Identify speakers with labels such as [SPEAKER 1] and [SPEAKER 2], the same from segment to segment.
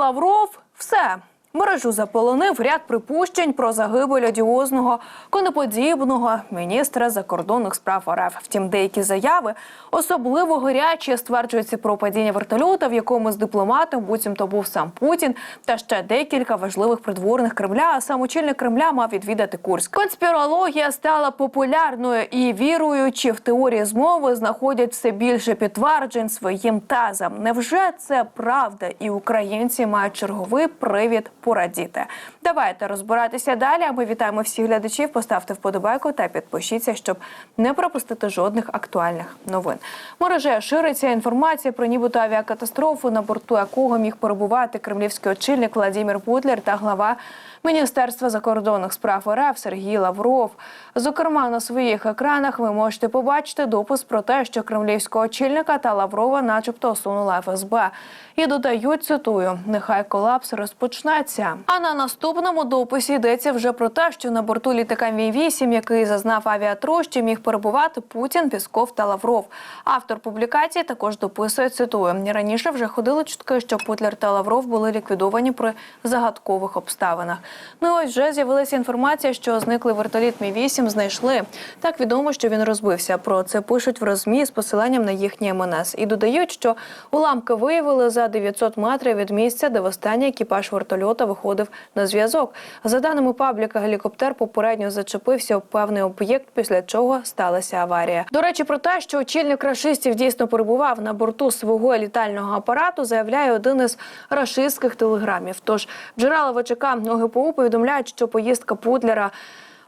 [SPEAKER 1] Лавров все. Мережу заполонив ряд припущень про загибель одіозного коноподібного міністра закордонних справ РФ. Втім, деякі заяви особливо гарячі стверджуються про падіння вертольота, в якому з дипломатом буцімто був сам Путін, та ще декілька важливих придворних Кремля. А сам очільник Кремля мав відвідати Курськ. Конспірологія стала популярною і віруючи в теорії змови знаходять все більше підтверджень своїм тазам. Невже це правда? І українці мають черговий привід порадіти. Давайте розбиратися далі. А ми вітаємо всіх глядачів. Поставте вподобайку та підпишіться, щоб не пропустити жодних актуальних новин. Мережею шириться інформація про нібито авіакатастрофу, на борту якого міг перебувати кремлівський очільник Владимир Путлер та глава. Міністерства закордонних справ РФ Сергій Лавров. Зокрема, на своїх екранах ви можете побачити допис про те, що кремлівського очільника та Лаврова, начебто, усунула ФСБ. І додають цитую: нехай колапс розпочнеться. А на наступному дописі йдеться вже про те, що на борту літака Мі 8 який зазнав авіатрощі, міг перебувати Путін, Пісков та Лавров. Автор публікації також дописує цитую: раніше вже ходили чутки, що Путлер та Лавров були ліквідовані при загадкових обставинах. Ну ось вже з'явилася інформація, що зниклий вертоліт Мі 8 знайшли. Так відомо, що він розбився. Про це пишуть в розмі з посиланням на їхній МНС. І додають, що уламки виявили за 900 метрів від місця, де востаннє екіпаж вертольота виходив на зв'язок. За даними пабліка, гелікоптер попередньо зачепився об певний об'єкт, після чого сталася аварія. До речі, про те, що очільник рашистів дійсно перебував на борту свого літального апарату, заявляє один із рашистських телеграмів. Тож джерела ВЧК ОГПУ повідомляють, що поїздка Путлера.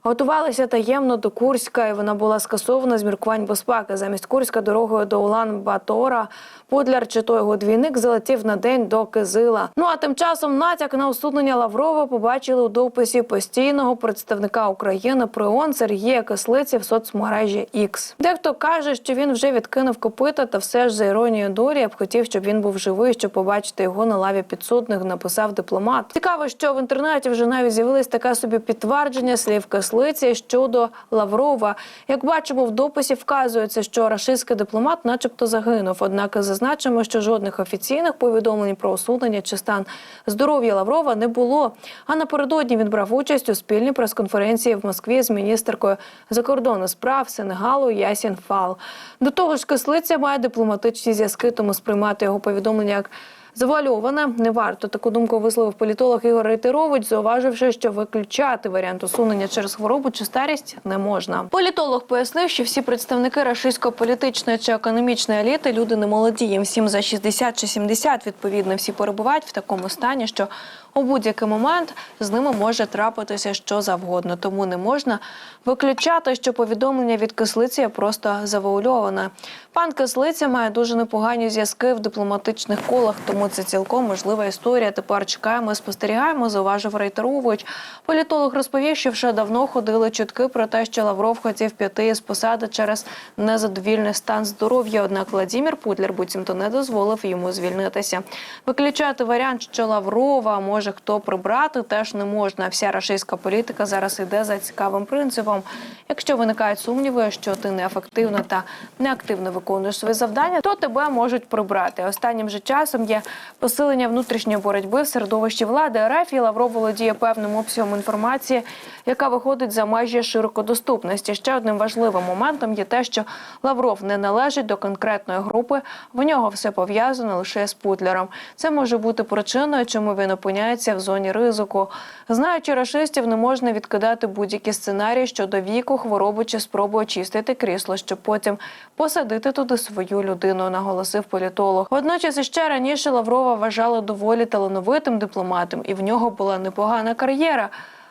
[SPEAKER 1] Готувалися таємно до Курська, і вона була скасована з міркувань безпеки. Замість Курська дорогою до Улан-Батора Пудляр чи той його двійник залетів на день до Кизила. Ну а тим часом натяк на усунення Лаврова побачили у дописі постійного представника України при ООН Сергія Кислиці в соцмережі X. Дехто каже, що він вже відкинув копита, та все ж за іронією долі я б хотів, щоб він був живий, щоб побачити його на лаві підсудних. Написав дипломат. Цікаво, що в інтернеті вже навіть з'явилось таке собі підтвердження слів Кислиці щодо Лаврова. Як бачимо, в дописі вказується, що рашистський дипломат, начебто, загинув. Однак зазначимо, що жодних офіційних повідомлень про усунення чи стан здоров'я Лаврова не було. А напередодні він брав участь у спільній прес-конференції в Москві з міністеркою закордонних справ Сенегалу Ясін Фал. До того ж, Кислиця має дипломатичні зв'язки, тому сприймати його повідомлення як Завуальоване не варто таку думку висловив політолог Ігор Рейтерович, зауваживши, що виключати варіант усунення через хворобу чи старість не можна. Політолог пояснив, що всі представники рашистсько-політичної чи економічної еліти люди не молоді. Їм всім за 60 чи 70, відповідно, всі перебувають в такому стані, що у будь-який момент з ними може трапитися що завгодно. Тому не можна виключати, що повідомлення від кислиці просто завуальоване. Пан Кислиця має дуже непогані зв'язки в дипломатичних колах, тому це цілком можлива історія. Тепер чекаємо, спостерігаємо. Зауважив Рейтерович. Політолог розповів, що вже давно ходили чутки про те, що Лавров хотів піти з посади через незадовільний стан здоров'я. Однак Владимир Путлер буцімто не дозволив йому звільнитися. Виключати варіант, що Лаврова може хто прибрати, теж не можна. Вся рашистська політика зараз йде за цікавим принципом. Якщо виникають сумніви, що ти неефективно та неактивно виконуєш свої завдання, то тебе можуть прибрати. Останнім же часом є посилення внутрішньої боротьби в середовищі влади РФ і Лавров володіє певним обсягом інформації, яка виходить за межі широкодоступності. Ще одним важливим моментом є те, що Лавров не належить до конкретної групи. В нього все пов'язано лише з Путлером. Це може бути причиною, чому він опиняється в зоні ризику. Знаючи рашистів, не можна відкидати будь-які сценарії щодо віку, хвороби чи спроби очистити крісло, щоб потім посадити туди свою людину, наголосив політолог. Водночас іще раніше Лаврова вважали доволі талановитим дипломатом, і в нього була непогана кар'єра.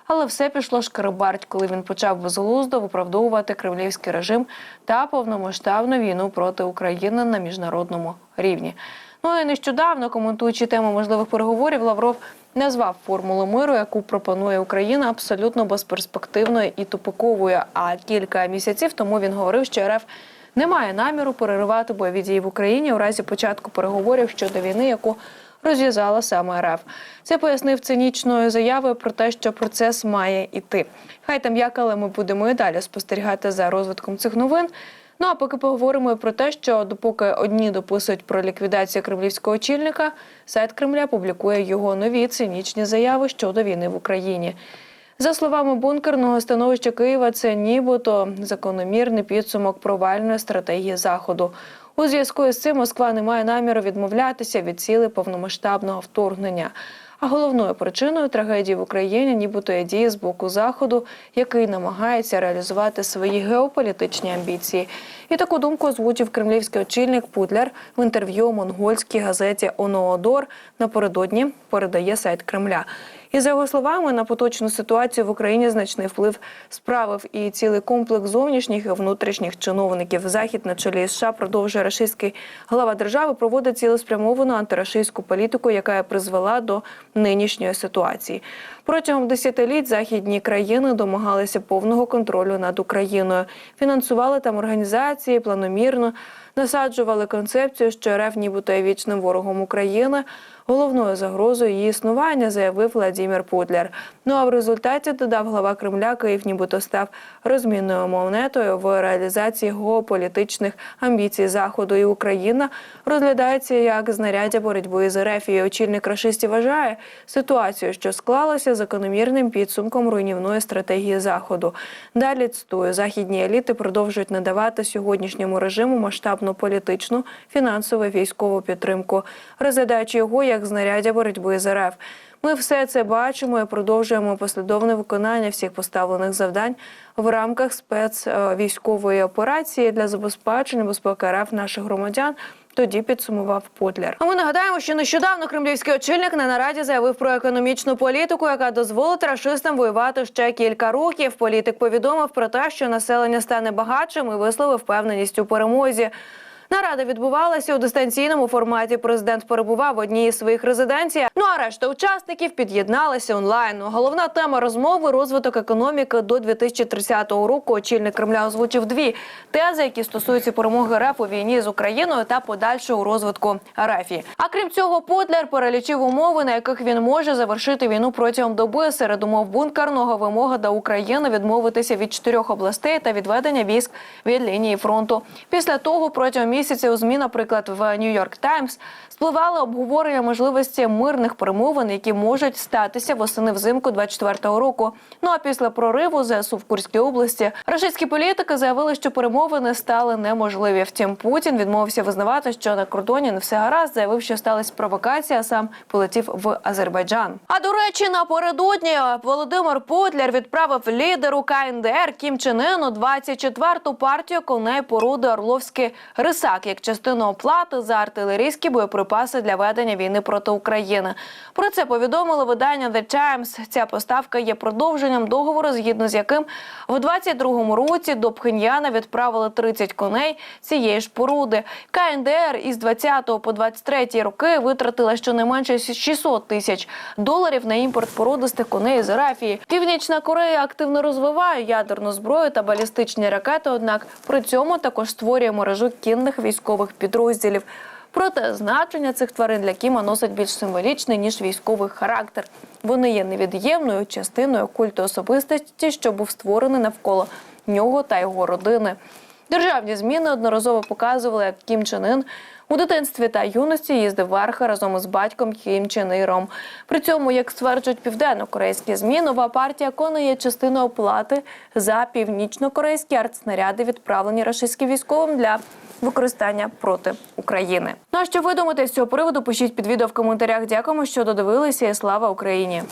[SPEAKER 1] Але все пішло шкарабарть, коли він почав безглуздо виправдовувати кремлівський режим та повномасштабну війну проти України на міжнародному рівні. Ну і нещодавно, коментуючи тему можливих переговорів, Лавров назвав формулу миру, яку пропонує Україна, абсолютно безперспективною і тупиковою. А кілька місяців тому він говорив, що РФ не має наміру переривати бойові дії в Україні у разі початку переговорів щодо війни, яку розв'язала саме РФ. Це пояснив цинічною заявою про те, що процес має іти. Хай там як, але ми будемо і далі спостерігати за розвитком цих новин. Ну а поки поговоримо про те, що допоки одні дописують про ліквідацію кремлівського очільника, сайт Кремля публікує його нові цинічні заяви щодо війни в Україні. За словами бункерного становище Києва, це нібито закономірний підсумок провальної стратегії заходу. У зв'язку з цим Москва не має наміру відмовлятися від цілей повномасштабного вторгнення. А головною причиною трагедії в Україні нібито є дії з боку заходу, який намагається реалізувати свої геополітичні амбіції. І таку думку озвучив кремлівський очільник Путляр в інтерв'ю монгольській газеті Оноодор напередодні передає сайт Кремля. І за його словами, на поточну ситуацію в Україні значний вплив справив і цілий комплекс зовнішніх і внутрішніх чиновників. Захід на чолі США продовжує рашистський глава держави проводить цілеспрямовану антирашистську політику, яка призвела до нинішньої ситуації. Протягом десятиліть західні країни домагалися повного контролю над Україною, фінансували там організації, планомірно насаджували концепцію, що РФ нібито є вічним ворогом України. Головною загрозою її існування заявив Владимир Путляр. Ну а в результаті додав глава Кремля, Київ нібито став розмінною монетою в реалізації геополітичних амбіцій Заходу і Україна розглядається як знаряддя боротьби з РФ. І очільник рашистів вважає ситуацію, що склалася закономірним підсумком руйнівної стратегії Заходу. Далі цитую, західні еліти продовжують надавати сьогоднішньому режиму масштабну політичну, фінансову військову підтримку, розглядаючи його як знаряддя боротьби з РФ. Ми все це бачимо і продовжуємо послідовне виконання всіх поставлених завдань в рамках спецвійськової операції для забезпечення безпеки РФ наших громадян. Тоді підсумував Путляр. А ми нагадаємо, що нещодавно кремлівський очільник на нараді заявив про економічну політику, яка дозволить рашистам воювати ще кілька років. Політик повідомив про те, що населення стане багатшим і висловив впевненість у перемозі. Нарада відбувалася у дистанційному форматі. Президент перебував в одній із своїх резиденцій. Ну а решта учасників під'єдналися онлайн. Ну, Головна тема розмови розвиток економіки до 2030 року. Очільник Кремля озвучив дві тези, які стосуються перемоги РФ у війні з Україною та подальшого розвитку РФ. А крім цього, Путляр перелічив умови, на яких він може завершити війну протягом доби. Серед умов бункерного вимога до України відмовитися від чотирьох областей та відведення військ від лінії фронту. Після того протягом місяця у змі, наприклад, в Нью-Йорк Таймс спливали обговорення можливості мирних перемовин, які можуть статися восени взимку 24-го року. Ну а після прориву ЗСУ в Курській області рашистські політики заявили, що перемовини стали неможливі. Втім, Путін відмовився визнавати, що на кордоні не все гаразд, заявив, що сталася провокація. а Сам полетів в Азербайджан. А до речі, напередодні Володимир Путляр відправив лідеру КНДР Кім Чен Ыну 24-ту партію коней породи Орловський Рисак як частину оплати за артилерійські боєприпаси для ведення війни проти України. Про це повідомило видання The Times. Ця поставка є продовженням договору, згідно з яким в 22-му році до Пхеньяна відправили 30 коней цієї ж породи. КНДР із 20 по 23 роки витратила щонайменше 600 тисяч доларів на імпорт породистих коней з Арафії. Північна Корея активно розвиває ядерну зброю та балістичні ракети. Однак при цьому також створює мережу кінних військових підрозділів. Проте значення цих тварин для Кіма носить більш символічний ніж військовий характер. Вони є невід'ємною частиною культу особистості, що був створений навколо нього та його родини. Державні змі неодноразово показували, як Кім Чен Ын у дитинстві та юності їздив верхи разом із батьком Кім Чен Іром. При цьому, як стверджують південно-корейські змі, нова партія коней є частиною оплати за північно-корейські артснаряди, відправлені рашистським військовим для використання проти України. Ну а що ви думаєте з цього приводу? Пишіть під відео в коментарях. Дякуємо, що додивилися. І слава Україні!